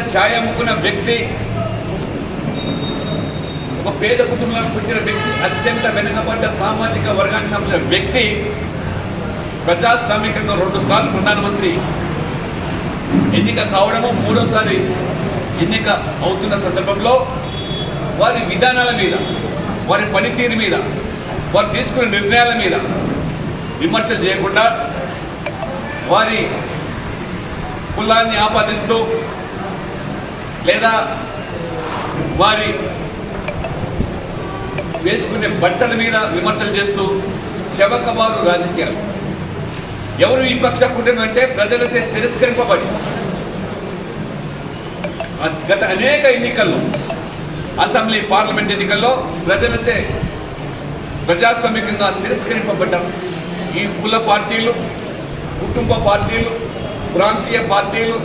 ఒక అమ్ముకున్న వ్యక్తి ఒక పేద కుటుంబంలో పుట్టిన వ్యక్తి అత్యంత వెనుకబడ్డ సామాజిక వర్గానికి సంబంధించిన వ్యక్తి ప్రజాస్వామికంగా రెండు సార్లు ప్రధానమంత్రి ఎన్నిక కావడము మూడోసారి ఎన్నిక అవుతున్న సందర్భంలో వారి విధానాల మీద వారి పనితీరు మీద వారు తీసుకునే నిర్ణయాల మీద విమర్శలు చేయకుండా వారి కులాన్ని ఆపాదిస్తూ లేదా వారి వేసుకునే బట్టల మీద విమర్శలు చేస్తూ చెవకవారు రాజకీయాలు. ఎవరు ఈ పక్ష కుటుంబం అంటే ప్రజలతో తిరస్కరింపబడి. గత అనేక ఎన్నికల్లో అసెంబ్లీ పార్లమెంట్ ఎన్నికల్లో ప్రజలచే ప్రజాస్వామికంగా తిరస్కరింపబడ్డారు ఈ కుల పార్టీలు కుటుంబ పార్టీలు ప్రాంతీయ పార్టీలు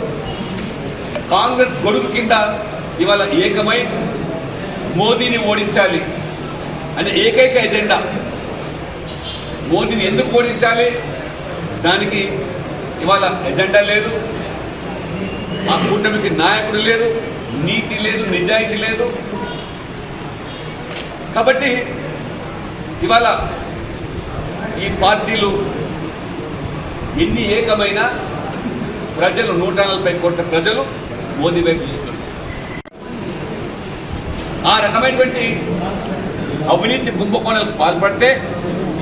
కాంగ్రెస్ గొడుగు కింద ఇవాళ ఏకమై మోదీని ఓడించాలి. అనే ఏకైక ఎజెండా. మోదీని ఎందుకు ఓడించాలి? దానికి ఇవాళ ఎజెండా లేదు. ఆ కూటమికి నాయకుడు లేరు. నీతి లేదు నిజాయితీ లేదు. కాబట్టి ఇవాళ ఈ పార్టీలు ఎన్ని ఏకమైన ప్రజలు నూట నలభై కోట్ల ప్రజలు మోదీ వైపు చూస్తుంది ఆ రకమైనటువంటి అవినీతి కుంభకోణాలకు పాల్పడితే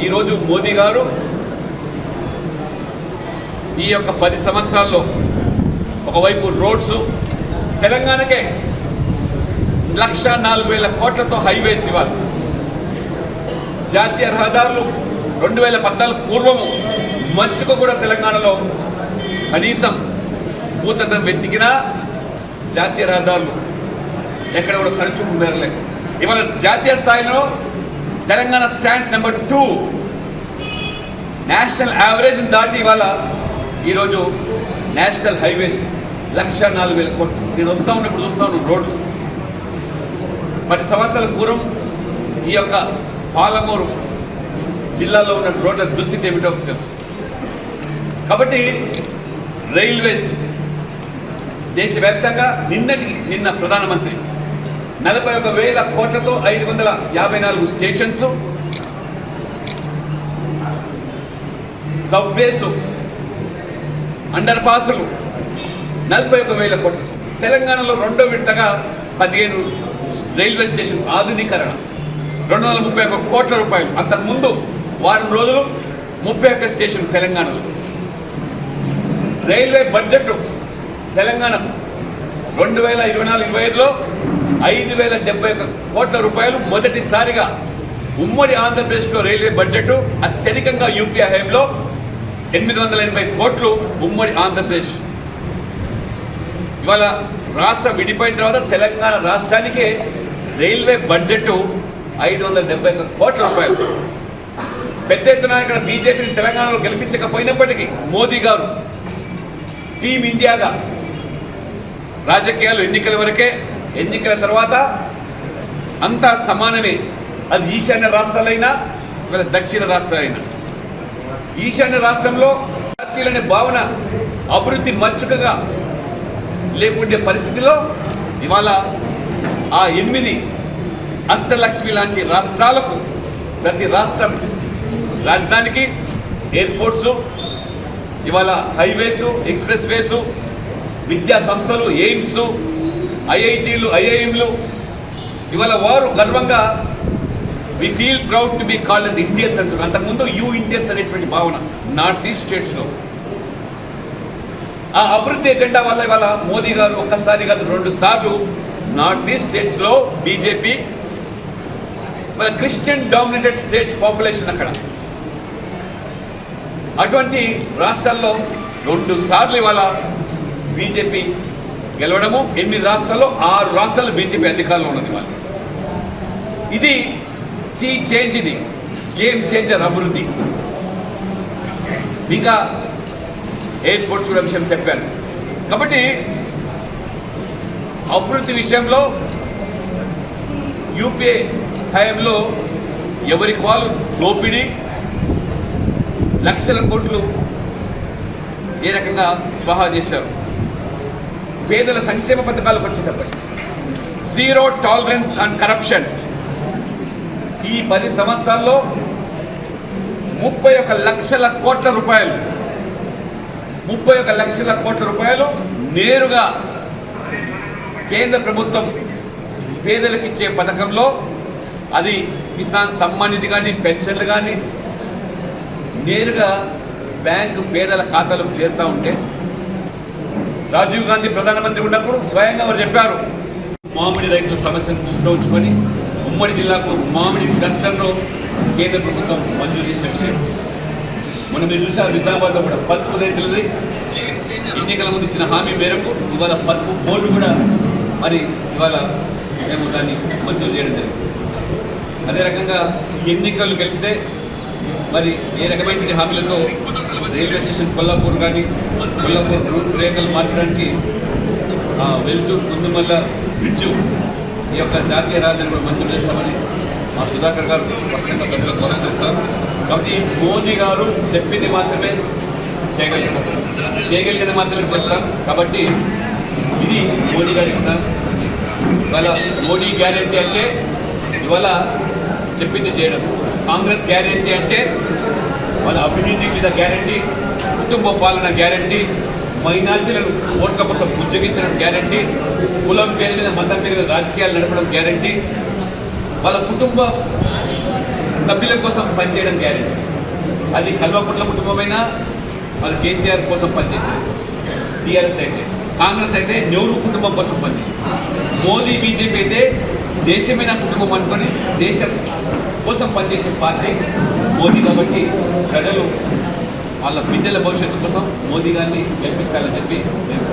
ఈరోజు మోదీ గారు ఈ యొక్క పది సంవత్సరాల్లో ఒకవైపు రోడ్స్ తెలంగాణకే లక్ష నాలుగు వేల కోట్లతో హైవేస్ ఇవ్వాలి. జాతీయ రహదారులు రెండు వేల పద్నాలుగు పూర్వము మంచుకు కూడా తెలంగాణలో కనీసం భూతత్వం వెతికినా జాతీయ రహదారులు ఎక్కడ కూడా తరచుకు మేరలేదు ఇవాళ జాతీయ స్థాయిలో Telangana stands number two national average దాటి ఇవాళ ఈరోజు నేషనల్ హైవేస్ లక్ష నాలుగు వేల కోట్లు. నేను వస్తా ఉన్నప్పుడు చూస్తా ఉన్నాను రోడ్లు. పది సంవత్సరాల పూర్వం ఈ యొక్క పాలమూరు జిల్లాలో ఉన్న రోడ్ల దుస్థితి ఏమిటో తెలుసు. కాబట్టి రైల్వేస్ దేశవ్యాప్తంగా నిన్నటికి నిన్న ప్రధానమంత్రి నలభై ఒక వేల కోట్లతో ఐదు వందల యాభై నాలుగు స్టేషన్స్ సబ్వేసు అండర్ పాసులు నలభై ఒక వేల కోట్లతో. తెలంగాణలో రెండో విడతగా పదిహేను రైల్వే స్టేషన్ ఆధునీకరణ. రెండు వందల ముప్పై ఒక కోట్ల రూపాయలు. అంతకుముందు వారం రోజులు ముప్పై ఒక్క స్టేషన్ తెలంగాణలో. రైల్వే బడ్జెట్ తెలంగాణ రెండు వేల ఇరవై నాలుగు ఇరవై ఐదులో ఐదు వేల డెబ్బై ఒక కోట్ల రూపాయలు మొదటిసారిగా ఉమ్మడి ఆంధ్రప్రదేశ్లో రైల్వే బడ్జెట్ అత్యధికంగా యూపీఐ హయాంలో ఎనిమిది వందల ఎనభై కోట్లు ఉమ్మడి ఆంధ్రప్రదేశ్. ఇవాళ రాష్ట్ర విడిపోయిన తర్వాత తెలంగాణ రాష్ట్రానికి రైల్వే బడ్జెట్ ఐదు వందల డెబ్బై ఒక కోట్ల రూపాయలు. పెద్ద ఎత్తున ఇక్కడ బీజేపీని తెలంగాణలో గెలిపించకపోయినప్పటికీ మోదీ గారు టీం ఇండియాగా రాజకీయాలు ఎన్నికల వరకే ఎన్నికల తర్వాత అంతా సమానమే. అది ఈశాన్య రాష్ట్రాలైనా లేదా దక్షిణ రాష్ట్రాలైనా. ఈశాన్య రాష్ట్రంలో జాతీయులనే భావన అభివృద్ధి మచ్చుకగా లేకుండే పరిస్థితిలో ఇవాళ ఆ ఎనిమిది అష్టలక్ష్మి లాంటి రాష్ట్రాలకు ప్రతి రాష్ట్రం రాజధానికి ఎయిర్పోర్ట్స్ ఇవాళ హైవేసు ఎక్స్ప్రెస్ వేసు విద్యా సంస్థలు ఎయిమ్స్ ఐఐటీలు ఐఐఎంలు ఇవాళ వారు గర్వంగా we feel proud to be called as Indians అంటారు అంతకుముందు యూ ఇండియన్స్ అనేటువంటి భావన నార్త్ ఈస్ట్ స్టేట్స్లో. ఆ అభివృద్ధి ఎజెండా వల్ల ఇవాళ మోదీ గారు ఒక్కసారి కాదు రెండు సార్లు నార్త్ ఈస్ట్ స్టేట్స్లో BJP Christian dominated states population అక్కడ. అటువంటి రాష్ట్రాల్లో రెండు సార్లు ఇవాళ బీజేపీ గెలవడము ఎనిమిది రాష్ట్రాల్లో ఆరు రాష్ట్రాల్లో బీజేపీ అధికారంలో ఉన్నది వాళ్ళు ఇది సీ చేంజ్ ఇది గేమ్ చేంజర్ అభివృద్ధి. ఇంకా ఎయిర్పోర్ట్స్ కూడా విషయం చెప్పాను. కాబట్టి అభివృద్ధి విషయంలో యూపీఏ హయాంలో ఎవరికి వాళ్ళు దోపిడీ లక్షల కోట్లు ఏ రకంగా స్వాహా చేశారు? పేదల సంక్షేమ పథకాలకు వచ్చేటప్పటికి జీరో టాలరెన్స్ అండ్ కరప్షన్ ఈ పది సంవత్సరాల్లో ముప్పై ఒక లక్షల కోట్ల రూపాయలు ముప్పై ఒక లక్షల కోట్ల రూపాయలు నేరుగా కేంద్ర ప్రభుత్వం పేదలకు ఇచ్చే పథకంలో అది కిసాన్ సమ్మాన్ నిధి కానీ పెన్షన్లు కానీ నేరుగా బ్యాంకు పేదల ఖాతాలకు చేరుతూ ఉంటే రాజీవ్ గాంధీ ప్రధానమంత్రి ఉన్నప్పుడు స్వయంగా వారు చెప్పారు. మామిడి రైతుల సమస్యను దృష్టిలో ఉంచుకొని ఉమ్మడి జిల్లాకు మామిడి క్లస్టర్ను కేంద్ర ప్రభుత్వం మంజూరు చేసిన విషయం. మనం మీరు చూసారు నిజామాబాద్లో కూడా పసుపు రైతులది ఎన్నికల ముందు ఇచ్చిన హామీ మేరకు ఇవాళ పసుపు బోర్డు కూడా మరి ఇవాళ మేము దాన్ని మంజూరు చేయడం జరిగింది. అదే రకంగా ఈ ఎన్నికలు గెలిస్తే మరి ఏ రకమైనటువంటి హామీలతో రైల్వే స్టేషన్ కొల్లాపూర్ కానీ కొల్లాపూర్ రూట్ రేఖలు మార్చడానికి వెళ్తూ కుందుమల్ల బ్రిడ్జు ఈ యొక్క జాతీయ రాజధాని కూడా మంజూరు చేస్తామని మా సుధాకర్ గారు స్పష్టంగా ప్రజలకు భరోసా కాబట్టి మోదీ గారు చెప్పింది మాత్రమే చేయగలుగుతారు చేయగలిగిన మాత్రమే చెప్తారు. కాబట్టి ఇది మోదీ గారి ఇవాళ మోడీ గ్యారెంటీ అంటే ఇవాళ చెప్పింది చేయడం. కాంగ్రెస్ గ్యారెంటీ అంటే వాళ్ళ అభివృద్ధి మీద గ్యారంటీ కుటుంబ పాలన గ్యారెంటీ మైనార్టీలను ఓట్ల కోసం ఉద్యోగించడం గ్యారంటీ కులం పేరు మీద మతం పేరు మీద రాజకీయాలు నడపడం గ్యారంటీ వాళ్ళ కుటుంబ సభ్యుల కోసం పనిచేయడం గ్యారంటీ. అది కల్వకుట్ల కుటుంబమైనా వాళ్ళ కేసీఆర్ కోసం పనిచేసేది. టీఆర్ఎస్ అయితే కాంగ్రెస్ అయితే నెహ్రూ కుటుంబం కోసం పనిచేసింది. మోదీ బీజేపీ అయితే దేశమైన కుటుంబం అనుకొని దేశం కోసం పనిచేసే పార్టీ మోదీ కాబట్టి ప్రజలు వాళ్ళ బిడ్డల భవిష్యత్తు కోసం మోదీ గారిని గెలిపించాలని చెప్పి నేను